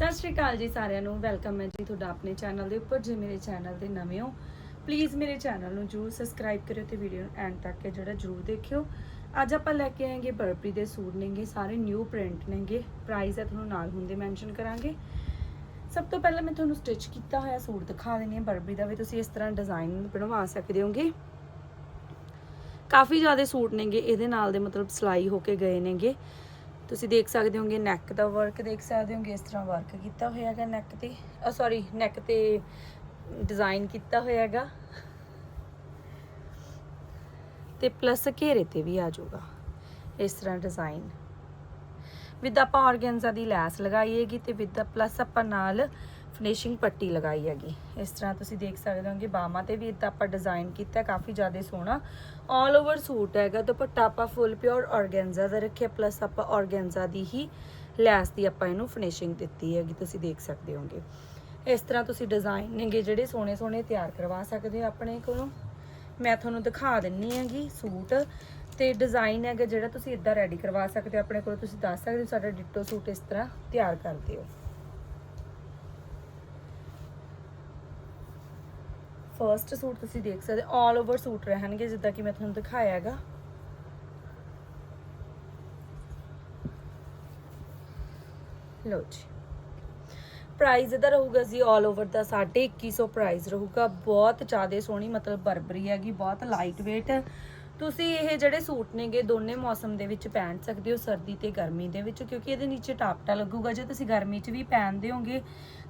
ਸਤਿ ਸ਼੍ਰੀ ਅਕਾਲ ਜੀ ਸਾਰਿਆਂ ਨੂੰ। ਵੈਲਕਮ ਹੈ ਜੀ ਤੁਹਾਡਾ ਆਪਣੇ ਚੈਨਲ ਦੇ ਉੱਪਰ, ਜੇ ਮੇਰੇ ਚੈਨਲ ਦੇ ਨਵੇਂ ਹੋ ਪਲੀਜ਼ ਮੇਰੇ ਚੈਨਲ ਨੂੰ ਜਰੂਰ ਸਬਸਕ੍ਰਾਈਬ ਕਰਿਓ ਤੇ ਵੀਡੀਓ ਨੂੰ ਐਂਡ ਤੱਕ ਹੈ ਜਿਹੜਾ ਜਰੂਰ ਦੇਖਿਓ। ਅੱਜ ਆਪਾਂ ਲੈ ਕੇ ਆਏਗੇ ਬਰਬਰੀ ਦੇ ਸੂਟ ਨੇਗੇ, ਸਾਰੇ ਨਿਊ ਪ੍ਰਿੰਟ ਨੇਗੇ। ਪ੍ਰਾਈਸ ਹੈ ਤੁਹਾਨੂੰ ਨਾਲ ਹੁੰਦੇ ਮੈਂਸ਼ਨ ਕਰਾਂਗੇ। ਸਭ ਤੋਂ ਪਹਿਲਾਂ ਮੈਂ ਤੁਹਾਨੂੰ ਸਟਿਚ ਕੀਤਾ ਹੋਇਆ ਸੂਟ ਦਿਖਾ ਦਿੰਦੀ ਹਾਂ। ਬਰਬਰੀ ਦਾ ਵੀ ਤੁਸੀਂ ਇਸ ਤਰ੍ਹਾਂ ਡਿਜ਼ਾਈਨ ਬਣਵਾ ਸਕਦੇ ਹੋਗੇ। ਕਾਫੀ ਜ਼ਿਆਦਾ ਸੂਟ ਨੇਗੇ, ਇਹਦੇ ਨਾਲ ਦੇ ਮਤਲਬ ਸਿਲਾਈ ਹੋ ਕੇ ਗਏ ਨੇਗੇ। ਤੁਸੀਂ ਦੇਖ ਸਕਦੇ ਹੋਗੇ ਨੈਕ ਦਾ ਵਰਕ ਦੇਖ ਸਕਦੇ ਹੋਗੇ, ਇਸ ਤਰ੍ਹਾਂ ਵਰਕ ਕੀਤਾ ਹੋਇਆ ਹੈਗਾ ਨੈਕ ਤੇ ਸੌਰੀ ਨੈਕ ਤੇ ਡਿਜ਼ਾਈਨ ਕੀਤਾ ਹੋਇਆ ਹੈਗਾ ਤੇ ਪਲੱਸ ਘੇਰੇ ਤੇ ਵੀ ਆ ਜਾਊਗਾ, ਇਸ ਤਰ੍ਹਾਂ ਡਿਜ਼ਾਈਨ ਵਿਦ ਆਪਾਂ ਆਰਗੈਂਜ਼ਾ ਦੀ ਲੈਸ ਲਗਾਈਏਗੀ ਹੈਗੀ ਤੇ ਵਿਦ ਪਲੱਸ ਆਪਾਂ ਨਾਲ ਫਿਨਿਸ਼ਿੰਗ ਪੱਟੀ ਲਗਾਈ ਹੈਗੀ। ਇਸ ਤਰ੍ਹਾਂ ਤੁਸੀਂ ਦੇਖ ਸਕਦੇ ਹੋਗੇ ਬਾਹਾਂ ਤੇ ਵੀ ਇਦਾਂ ਆਪਾਂ ਡਿਜ਼ਾਈਨ ਕੀਤਾ ਕਾਫੀ ਜ਼ਿਆਦਾ ਸੋਹਣਾ। ਆਲ ਓਵਰ ਸੂਟ ਹੈਗਾ, ਦੁਪੱਟਾ ਆਪਾਂ ਫੁੱਲ ਪਿਓਰ ਔਰਗੈਂਜਾ ਦਾ ਰੱਖਿਆ ਪਲੱਸ ਆਪਾਂ ਔਰਗੈਂਜਾ ਦੀ ਹੀ ਲੈਸ ਦੀ ਆਪਾਂ ਇਹਨੂੰ ਫਿਨਿਸ਼ਿੰਗ ਦਿੱਤੀ ਹੈਗੀ, ਤੁਸੀਂ ਦੇਖ ਸਕਦੇ ਹੋਗੇ। ਇਸ ਤਰ੍ਹਾਂ ਤੁਸੀਂ ਡਿਜ਼ਾਈਨ ਨੇਗੇ ਜਿਹੜੇ ਸੋਹਣੇ ਸੋਹਣੇ ਤਿਆਰ ਕਰਵਾ ਸਕਦੇ ਹੋ ਆਪਣੇ ਕੋਲੋਂ। ਮੈਂ ਤੁਹਾਨੂੰ ਦਿਖਾ ਦਿੰਨੀ ਹੈਗੀ ਸੂਟ। ਤੇ ਡਿਜ਼ਾਈਨ ਹੈਗਾ ਜਿਹੜਾ ਤੁਸੀਂ ਇਦਾਂ ਰੈਡੀ ਕਰਵਾ ਸਕਦੇ ਹੋ, ਆਪਣੇ ਕੋਲ ਤੁਸੀਂ ਦੱਸ ਸਕਦੇ ਹੋ, ਸਾਡਾ ਡਿਟੋ ਸੂਟ ਇਸ ਤਰ੍ਹਾਂ ਤਿਆਰ ਕਰ ਦਿਓ ਫਰਸਟ ਸੂਟ ਤੁਸੀਂ ਦੇਖ ਸਕਦੇ ਆਲ ਓਵਰ ਸੂਟ ਰਹਿਣਗੇ, ਜਿੱਦਾਂ ਕਿ ਮੈਂ ਤੁਹਾਨੂੰ ਦਿਖਾਇਆ ਹੈਗਾ। ਲਓ ਜੀ। ਪ੍ਰਾਈਸ ਇਹਦਾ ਰਹੂਗਾ ਜੀ ਆਲ ਓਵਰ ਦਾ 2150 ਪ੍ਰਾਈਸ ਰਹੂਗਾ। ਬਹੁਤ ਜ਼ਿਆਦਾ ਸੋਹਣੀ, ਮਤਲਬ ਬਰਬਰੀ ਹੈਗੀ, ਬਹੁਤ ਲਾਈਟ weight ਤੁਸੀਂ ਇਹ ਜਿਹੜੇ ਸੂਟ ਨੇਗੇ ਦੋਨੇ ਮੌਸਮ ਦੇ ਵਿੱਚ ਪਹਿਨ ਸਕਦੇ ਹੋ, ਸਰਦੀ ਤੇ ਗਰਮੀ ਦੇ ਵਿੱਚ, ਕਿਉਂਕਿ ਇਹਦੇ ਨੀਚੇ ਟਾਪਟਾ ਲੱਗੂਗਾ। ਜੇ ਤੁਸੀਂ ਗਰਮੀ 'ਚ ਵੀ ਪਹਿਨਦੇ ਹੋਗੇ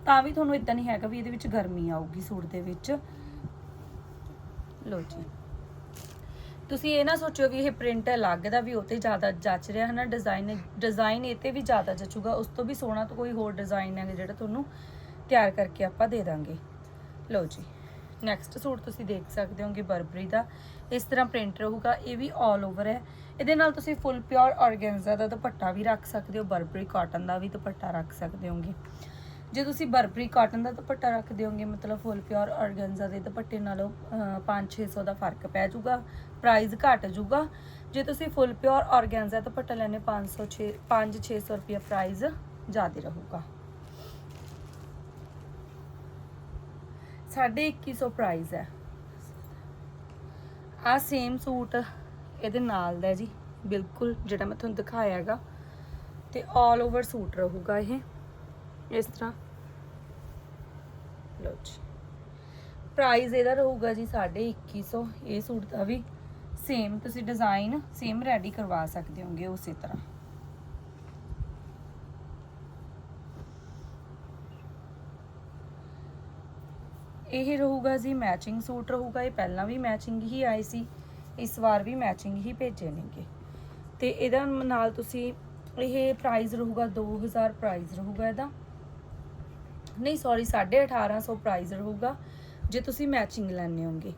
ਤਾਂ ਵੀ ਤੁਹਾਨੂੰ ਇਦਾਂ ਨਹੀਂ ਹੈਗਾ ਵੀ ਇਹਦੇ ਵਿੱਚ ਗਰਮੀ ਆਊਗੀ ਸੂਟ ਦੇ ਵਿੱਚ। ਲੋ ਜੀ। ਤੁਸੀਂ ਇਹ ਨਾ ਸੋਚਿਓ ਵੀ ਇਹ ਪ੍ਰਿੰਟ ਅਲੱਗ ਦਾ ਵੀ ਉਹ ਤੇ ਜ਼ਿਆਦਾ ਜੱਚ ਰਿਹਾ ਹੈ ਨਾ ਡਿਜ਼ਾਈਨ ਡਿਜ਼ਾਈਨ ਇਹ ਤੇ ਵੀ ਜ਼ਿਆਦਾ ਜਚੂਗਾ। ਉਸ ਤੋਂ ਵੀ ਸੋਹਣਾ ਤਾਂ ਕੋਈ ਹੋਰ ਡਿਜ਼ਾਈਨ ਹੈ ਜਿਹੜਾ ਤੁਹਾਨੂੰ ਤਿਆਰ ਕਰਕੇ ਆਪਾਂ ਦੇ ਦਾਂਗੇ। ਲਓ ਜੀ। ਨੈਕਸਟ ਸੂਟ ਤੁਸੀਂ ਦੇਖ ਸਕਦੇ ਹੋਗੇ ਬਰਬਰੀ ਦਾ। ਇਸ ਤਰ੍ਹਾਂ ਪ੍ਰਿੰਟ ਰਹੂਗਾ, ਇਹ ਵੀ 올 ਓਵਰ ਹੈ। ਇਹਦੇ ਨਾਲ ਤੁਸੀਂ ਫੁੱਲ ਪਿਓਰ ਆਰਗੈਂਜ਼ਾ ਦਾ ਦੁਪੱਟਾ ਵੀ ਰੱਖ ਸਕਦੇ ਹੋ ਬਰਬਰੀ ਕਾਟਨ ਦਾ ਵੀ ਦੁਪੱਟਾ ਰੱਖ ਸਕਦੇ ਹੋਗੇ। ਜੇ ਤੁਸੀਂ ਬਰਬਰੀ ਕਾਟਨ ਦਾ ਦੁਪੱਟਾ ਰੱਖਦੇ ਹੋਗੇ, ਮਤਲਬ ਫੁੱਲ ਪਿਓਰ ਆਰਗੈਂਜ਼ਾ ਦੇ ਦੁਪੱਟੇ ਨਾਲੋਂ 5-600 ਦਾ ਫ਼ਰਕ ਪੈ ਜਾਊਗਾ ਪ੍ਰਾਈਸ ਘਟ ਜਾਊਗਾ। ਜੇ ਤੁਸੀਂ ਫੁੱਲ ਪਿਓਰ ਆਰਗੈਂਜ਼ਾ ਦੁਪੱਟਾ ਲੈਣੇ 500 5-600 ਰੁਪਏ ਪ੍ਰਾਈਸ ਜ਼ਿਆਦਾ ਰਹੂਗਾ। ਸਾਢੇ 2100 ਪ੍ਰਾਈਸ ਹੈ। ਆ ਸੇਮ ਸੂਟ ਇਹਦੇ ਨਾਲ ਦਾ ਜੀ। ਬਿਲਕੁਲ ਜਿਹੜਾ ਮੈਂ ਤੁਹਾਨੂੰ ਦਿਖਾਇਆ ਹੈਗਾ। ਤੇ 올 ਓਵਰ ਸੂਟ ਰਹੂਗਾ ਇਹ। ਇਸ ਤਰ੍ਹਾਂ। ਲਓ ਜੀ। ਪ੍ਰਾਈਸ ਇਹਦਾ ਰਹੂਗਾ ਜੀ 2150 ਇਹ ਸੂਟ ਦਾ ਵੀ ਸੇਮ ਤੁਸੀਂ ਡਿਜ਼ਾਈਨ ਸੇਮ ਰੈਡੀ ਕਰਵਾ ਸਕਦੇ ਹੋਗੇ ਉਸੇ ਤਰ੍ਹਾਂ। ਇਹ ਰਹੂਗਾ ਜੀ ਮੈਚਿੰਗ ਸੂਟ ਰਹੂਗਾ, ਇਹ ਪਹਿਲਾਂ ਵੀ ਮੈਚਿੰਗ ਹੀ ਆਏ ਸੀ, ਇਸ ਵਾਰ ਵੀ ਮੈਚਿੰਗ ਹੀ ਭੇਜੇ ਨੇਗੇ। ਤੇ ਇਹਦਾ ਨਾਲ ਤੁਸੀਂ ਇਹ ਪ੍ਰਾਈਸ ਰਹੂਗਾ 2000 ਪ੍ਰਾਈਸ ਰਹੂਗਾ ਇਹਦਾ। ਨਹੀਂ ਸੌਰੀ 1850 ਪ੍ਰਾਈਸ ਰਹੂਗਾ, ਜੇ ਤੁਸੀਂ ਮੈਚਿੰਗ ਲੈਣੇ ਹੋਗੇ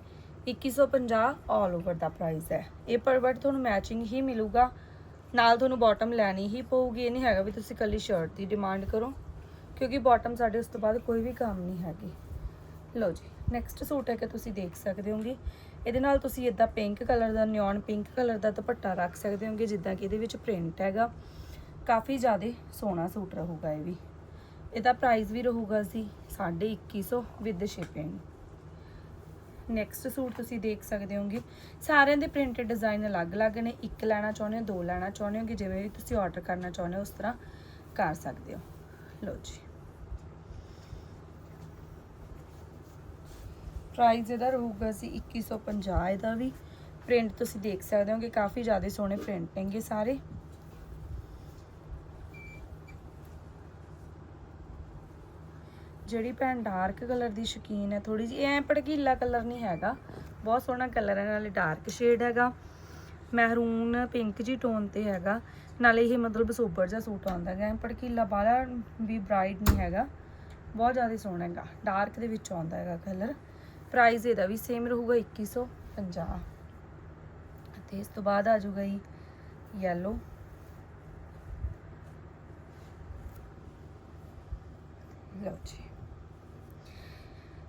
2150 ਆਲ ਓਵਰ ਦਾ ਪ੍ਰਾਈਸ ਹੈ। ਇਹ ਪਰ ਬਟ ਤੁਹਾਨੂੰ ਮੈਚਿੰਗ ਹੀ ਮਿਲੂਗਾ। ਨਾਲ ਤੁਹਾਨੂੰ ਬਾਟਮ ਲੈਣੀ ਹੀ ਪਊਗੀ, ਇਹ ਨਹੀਂ ਹੈਗਾ ਵੀ ਤੁਸੀਂ ਕੱਲੀ ਸ਼ਰਟ ਦੀ ਡਿਮਾਂਡ ਕਰੋ, ਕਿਉਂਕਿ ਬਾਟਮ ਸਾਡੇ ਉਸ ਤੋਂ ਬਾਅਦ ਕੋਈ ਵੀ ਕੰਮ ਨਹੀਂ ਹੈਗੀ। ਲਓ ਜੀ ਨੈਕਸਟ ਸੂਟ ਹੈ ਕਿ ਤੁਸੀਂ ਦੇਖ ਸਕਦੇ ਹੋਗੇ। ਇਹਦੇ ਨਾਲ ਤੁਸੀਂ ਇਦਾਂ ਪਿੰਕ ਕਲਰ ਦਾ ਨਿਓਨ ਪਿੰਕ ਕਲਰ ਦਾ ਦੁਪੱਟਾ ਰੱਖ ਸਕਦੇ ਹੋਗੇ, ਜਿੱਦਾਂ ਕਿ ਇਹਦੇ ਵਿੱਚ ਪ੍ਰਿੰਟ ਹੈਗਾ। ਕਾਫੀ ਜ਼ਿਆਦਾ ਸੋਹਣਾ ਸੂਟ ਰਹੂਗਾ ਇਹ ਵੀ। ਇਹਦਾ ਪ੍ਰਾਈਸ ਵੀ ਰਹੂਗਾ ਸੀ 2150 ਵਿਦ ਸ਼ਿਪਿੰਗ ਨੈਕਸਟ ਸੂਟ ਤੁਸੀਂ ਦੇਖ ਸਕਦੇ ਹੋਗੇ। ਸਾਰਿਆਂ ਦੇ ਪ੍ਰਿੰਟਡ ਡਿਜ਼ਾਈਨ ਅਲੱਗ-ਅਲੱਗ ਨੇ। ਇੱਕ ਲੈਣਾ ਚਾਹੁੰਦੇ ਹੋ, ਦੋ ਲੈਣਾ ਚਾਹੁੰਦੇ ਹੋ ਕਿ ਜਿਵੇਂ ਵੀ ਤੁਸੀਂ ਆਰਡਰ ਕਰਨਾ ਚਾਹੁੰਦੇ ਹੋ, ਉਸ ਤਰ੍ਹਾਂ ਕਰ ਸਕਦੇ ਹੋ। ਲਓ ਜੀ। ਪ੍ਰਾਈਸ ਇਹਦਾ ਰਹੂਗਾ ਸੀ 2150 ਇਹਦਾ ਵੀ। ਪ੍ਰਿੰਟ ਤੁਸੀਂ ਦੇਖ ਸਕਦੇ ਹੋ ਕਿ ਕਾਫੀ ਜ਼ਿਆਦਾ ਸੋਹਣੇ ਪ੍ਰਿੰਟ ਨੇਗੇ ਸਾਰੇ। ਜਿਹੜੀ ਭੈਣ ਡਾਰਕ ਕਲਰ ਦੀ ਸ਼ਕੀਨ ਹੈ ਥੋੜੀ ਜਿਹੀ ਐ ਭੜਕੀਲਾ ਕਲਰ ਨਹੀਂ ਹੈਗਾ। ਬਹੁਤ ਸੋਹਣਾ ਕਲਰ ਹੈ, ਨਾਲੇ ਡਾਰਕ ਸ਼ੇਡ ਹੈਗਾ। ਮਹਿਰੂਨ ਪਿੰਕ ਜੀ ਟੋਨ ਤੇ ਹੈਗਾ। ਨਾਲੇ ਇਹ ਮਤਲਬ ਸੋਬਰ ਜਿਹਾ ਸੂਟ ਆਉਂਦਾ ਹੈਗਾ ਭੜਕੀਲਾ ਬਾਲਾ ਵੀ ਬ੍ਰਾਈਟ ਨਹੀਂ ਹੈਗਾ। ਬਹੁਤ ਜ਼ਿਆਦਾ ਸੋਹਣਾ ਹੈਗਾ। ਡਾਰਕ ਦੇ ਵਿੱਚ ਆਉਂਦਾ ਹੈਗਾ ਕਲਰ ਪ੍ਰਾਈਸ ਇਹਦਾ ਵੀ ਸੇਮ ਰਹੂਗਾ 2150 ਤੇ ਇਸ ਤੋਂ ਬਾਅਦ ਆ ਜਾਊਗਾ ਜੀ ਯੈਲੋ ਲਓ ਜੀ।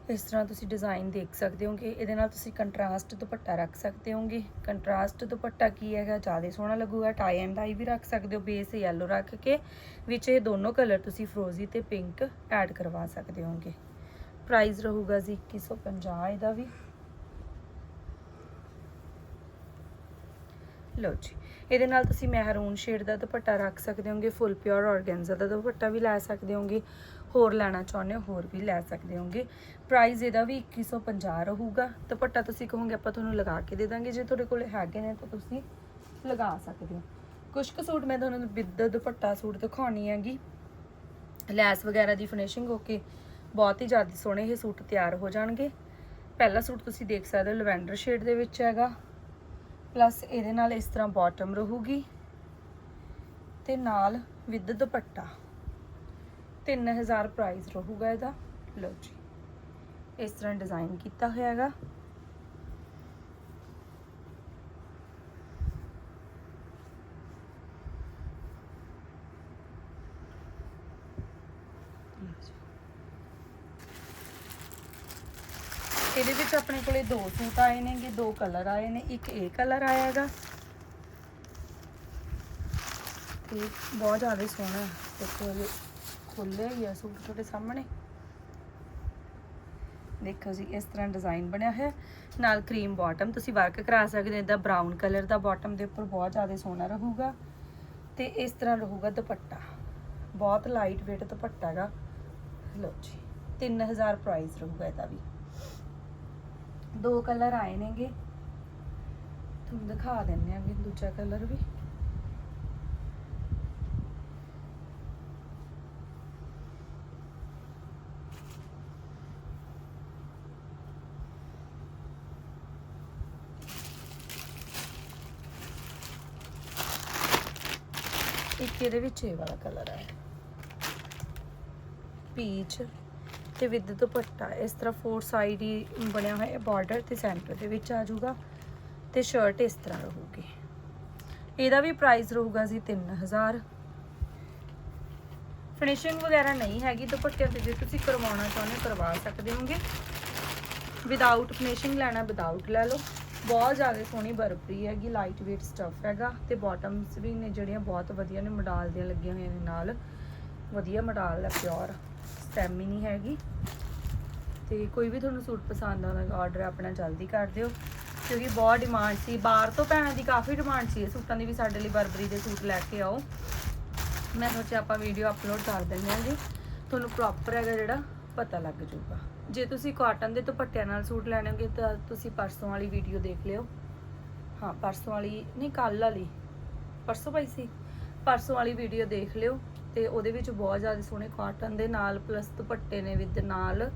ਇਸ ਤਰ੍ਹਾਂ ਤੁਸੀਂ ਡਿਜ਼ਾਈਨ ਦੇਖ ਸਕਦੇ ਹੋਗੇ। ਇਹਦੇ ਨਾਲ ਤੁਸੀਂ ਕੰਟਰਾਸਟ ਦੁਪੱਟਾ ਰੱਖ ਸਕਦੇ ਹੋਗੇ। ਕੰਟਰਾਸਟ ਦੁਪੱਟਾ ਕੀ ਹੈਗਾ? ਜ਼ਿਆਦਾ ਸੋਹਣਾ ਲੱਗੂਗਾ। ਟਾਈ ਐਂਡ ਡਾਈ ਵੀ ਰੱਖ ਸਕਦੇ ਹੋ। ਬੇਸ ਯੈਲੋ ਰੱਖ ਕੇ। ਵਿੱਚ ਇਹ ਦੋਨੋਂ ਕਲਰ ਤੁਸੀਂ ਫਰੋਜ਼ੀ ਤੇ ਪਿੰਕ ਐਡ ਕਰਵਾ ਸਕਦੇ ਹੋਗੇ। ਪ੍ਰਾਈਸ ਰਹੂਗਾ ਜੀ 2150 ਇਹਦਾ ਵੀ। ਲਓ ਜੀ, ਇਹਦੇ ਨਾਲ ਤੁਸੀਂ ਮਹਿਰੂਨ ਸ਼ੇਡ ਦਾ ਦੁਪੱਟਾ ਰੱਖ ਸਕਦੇ ਹੋਗੇ, ਫੁੱਲ ਪਿਓਰ ਆਰਗੈਂਜ਼ਾ ਦਾ ਦੁਪੱਟਾ ਵੀ ਲੈ ਸਕਦੇ ਹੋਗੇ, ਹੋਰ ਲੈਣਾ ਚਾਹੁੰਦੇ ਹੋ ਹੋਰ ਵੀ ਲੈ ਸਕਦੇ ਹੋਗੇ। ਪ੍ਰਾਈਸ ਇਹਦਾ ਵੀ 2150 ਰਹੂਗਾ। ਦੁਪੱਟਾ ਤੁਸੀਂ ਕਹੋਗੇ, ਆਪਾਂ ਤੁਹਾਨੂੰ ਲਗਾ ਕੇ ਦੇ ਦਾਂਗੇ, ਜੇ ਤੁਹਾਡੇ ਕੋਲ ਹੈਗੇ ਨੇ ਤਾਂ ਤੁਸੀਂ ਲਗਾ ਸਕਦੇ ਹੋ। ਕੁਝ ਕੁ ਸੂਟ ਮੈਂ ਤੁਹਾਨੂੰ ਵਿਦ ਦੁਪੱਟਾ ਸੂਟ ਦਿਖਾਉਣੀ ਹੈਗੀ। ਲੈਸ ਵਗੈਰਾ ਦੀ ਫਿਨਿਸ਼ਿੰਗ ਹੋ ਕੇ ਬਹੁਤ ਹੀ ਜ਼ਿਆਦਾ ਸੋਹਣੇ ਇਹ ਸੂਟ ਤਿਆਰ ਹੋ ਜਾਣਗੇ। ਪਹਿਲਾ ਸੂਟ ਤੁਸੀਂ ਦੇਖ ਸਕਦੇ ਹੋ ਲਵੈਂਡਰ ਸ਼ੇਡ ਦੇ ਵਿੱਚ ਹੈਗਾ। ਪਲੱਸ ਇਹਦੇ ਨਾਲ ਇਸ ਤਰ੍ਹਾਂ ਬਾਟਮ ਰਹੂਗੀ। ਤੇ ਨਾਲ ਵਿਦ ਦੁਪੱਟਾ। 3000 ਪ੍ਰਾਈਸ ਰਹੂਗਾ ਇਹਦਾ। ਲਓ ਜੀ, ਇਸ ਤਰ੍ਹਾਂ ਡਿਜ਼ਾਈਨ ਕੀਤਾ ਹੋਇਆ ਹੈਗਾ। ਲਓ ਜੀ। ਇਹਦੇ ਵਿੱਚ ਆਪਣੇ ਕੋਲੇ ਦੋ ਸੂਟ ਆਏ ਨੇਗੇ, ਦੋ ਕਲਰ ਆਏ ਨੇ, ਇੱਕ ਇਹ ਕਲਰ ਆਇਆ ਹੈਗਾ ਤੇ ਬਹੁਤ ਜ਼ਿਆਦਾ ਸੋਹਣਾ ਹੈ। ਦੇਖੋ ਇਹ ਖੁੱਲਿਆ ਹੀ ਆ ਸੂਟ ਤੁਹਾਡੇ ਸਾਹਮਣੇ। ਦੇਖੋ ਜੀ, ਇਸ ਤਰ੍ਹਾਂ ਡਿਜ਼ਾਈਨ ਬਣਿਆ ਹੋਇਆ ਨਾਲ ਕਰੀਮ ਬਾਟਮ ਤੁਸੀਂ ਵਰਕ ਕਰਾ ਸਕਦੇ ਹੋ। ਇਦਾਂ ਬਰਾਊਨ ਕਲਰ ਦਾ ਬਾਟਮ ਦੇ ਉੱਪਰ ਬਹੁਤ ਜ਼ਿਆਦਾ ਸੋਹਣਾ ਰਹੂਗਾ। ਤੇ ਇਸ ਤਰ੍ਹਾਂ ਰਹੂਗਾ ਦੁਪੱਟਾ। ਬਹੁਤ ਲਾਈਟ weight ਦੁਪੱਟਾ ਹੈਗਾ। ਲਓ ਜੀ 3000 ਪ੍ਰਾਈਸ ਰਹੂਗਾ ਇਹਦਾ ਵੀ। ਦੋ ਕਲਰ ਆਏ ਨੇਗੇ। ਤੁਹਾਨੂੰ ਦਿਖਾ ਦਿੰਨੇ ਆਂਗੇ ਦੂਜਾ ਕਲਰ ਵੀ। ਇੱਕ ਇਹਦੇ ਵਿੱਚ ਇਹ ਵਾਲਾ ਕਲਰ ਹੈ ਪੀਚ। ਤੇ ਵਿਦ ਦੁਪੱਟਾ, ਇਸ ਤਰ੍ਹਾਂ ਫੋਰ ਸਾਈਡ ਹੀ ਬਣਿਆ ਹੋਇਆ ਬਾਰਡਰ ਤੇ ਸੈਂਟਰ ਦੇ ਵਿੱਚ ਆ ਜਾਊਗਾ ਤੇ ਸ਼ਰਟ ਇਸ ਤਰ੍ਹਾਂ ਰਹੂਗੀ। ਇਹਦਾ ਵੀ ਪ੍ਰਾਈਸ ਰਹੂਗਾ ਜੀ 3000 ਫਿਨਿਸ਼ਿੰਗ ਵਗੈਰਾ ਨਹੀਂ ਹੈਗੀ, ਦੁਪੱਟਿਆਂ ਤੇ ਜੇ ਤੁਸੀਂ ਕਰਵਾਉਣਾ ਚਾਹੁੰਦੇ ਹੋ, ਕਰਵਾ ਸਕਦੇ ਹੋਗੇ। ਵਿਦਆਊਟ ਫਿਨਿਸ਼ਿੰਗ ਲੈਣਾ ਵਿਦਆਊਟ ਲੈ ਲਓ। ਬਹੁਤ ਜ਼ਿਆਦਾ ਸੋਹਣੀ ਬਰਬਰੀ ਹੈਗੀ ਲਾਈਟ weight ਸਟਫ ਹੈਗਾ ਤੇ ਬਾਟਮਸ ਵੀ ਨੇ ਜਿਹੜੀਆਂ ਬਹੁਤ ਵਧੀਆ ਨੇ, ਮਡਾਲ ਦੀਆਂ ਲੱਗੀਆਂ ਹੋਈਆਂ ਨੇ ਨਾਲ। ਵਧੀਆ ਮਡਾਲ ਹੈ ਪਿਓਰ ਸਟੈਮੀ ਨਹੀਂ ਹੈਗੀ। ਤੇ ਕੋਈ ਵੀ ਤੁਹਾਨੂੰ ਸੂਟ ਪਸੰਦ ਆਉਂਦਾ ਆਰਡਰ ਆਪਣਾ ਜਲਦੀ ਕਰ ਦਿਓ। ਕਿਉਂਕਿ ਬਹੁਤ ਡਿਮਾਂਡ ਸੀ। ਬਾਹਰ ਤੋਂ ਭੈਣਾਂ ਦੀ ਕਾਫੀ ਡਿਮਾਂਡ ਸੀ। ਇਹ ਸੂਟਾਂ ਦੀ ਵੀ ਸਾਡੇ ਲਈ ਬਰਬਰੀ ਦੇ ਸੂਟ ਲੈ ਕੇ ਆਓ। ਮੈਂ ਸੋਚਿਆ ਆਪਾਂ ਵੀਡੀਓ ਅਪਲੋਡ ਕਰ ਦਿੰਦੇ ਹਾਂ ਜੀ। ਤੁਹਾਨੂੰ ਪ੍ਰੋਪਰ ਹੈਗਾ ਜਿਹੜਾ ਪਤਾ ਲੱਗ ਜਾਊਗਾ। ਜੇ ਤੁਸੀਂ ਕਾਟਨ ਦੇ ਦੁਪੱਟਿਆਂ ਨਾਲ ਸੂਟ ਲੈਣੇ ਹੋਗੇ ਤਾਂ ਤੁਸੀਂ ਪਰਸੋਂ ਵਾਲੀ ਵੀਡੀਓ ਦੇਖ ਲਿਓ। ਹਾਂ, ਪਰਸੋਂ ਵਾਲੀ, ਨਹੀਂ ਕੱਲ ਵਾਲੀ। ਪਰਸੋਂ ਪਾਈ ਸੀ। ਪਰਸੋਂ ਵਾਲੀ ਵੀਡੀਓ ਦੇਖ ਲਿਓ। ਤੇ ਉਹਦੇ ਵਿੱਚ ਬਹੁਤ ਜ਼ਿਆਦਾ ਸੋਹਣੇ ਕਾਟਨ ਦੇ ਨਾਲ ਪਲੱਸ ਦੁਪੱਟੇ ਨੇ ਵਿਦ ਨਾਲ।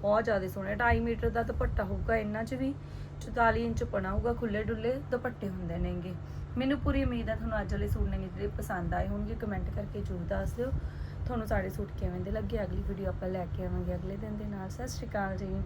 ਬਹੁਤ ਜ਼ਿਆਦਾ ਸੋਹਣੇ 2.5 ਮੀਟਰ ਦਾ ਦੁਪੱਟਾ ਹੋਊਗਾ ਇਹਨਾਂ 'ਚ ਵੀ 44 ਇੰਚ ਪਣਾ ਹੋਊਗਾ ਖੁੱਲੇ ਡੁੱਲੇ ਦੁਪੱਟੇ ਹੁੰਦੇ ਨੇਗੇ। ਮੈਨੂੰ ਪੂਰੀ ਉਮੀਦ ਹੈ ਤੁਹਾਨੂੰ ਅੱਜ ਵਾਲੇ ਸੂਟ ਨੇ ਜਿਹੜੇ ਪਸੰਦ ਆਏ ਹੋਣਗੇ ਕਮੈਂਟ ਕਰਕੇ ਜ਼ਰੂਰ ਦੱਸ ਦਿਓ। ਤੁਹਾਨੂੰ ਸਾਡੇ ਸੂਟ ਕਿਵੇਂ ਦੇ ਲੱਗੇ, ਅਗਲੀ ਵੀਡੀਓ ਆਪਾਂ ਲੈ ਕੇ ਆਵਾਂਗੇ ਅਗਲੇ ਦਿਨ ਦੇ ਨਾਲ। ਸਤਿ ਸ਼੍ਰੀ ਅਕਾਲ ਜੀ।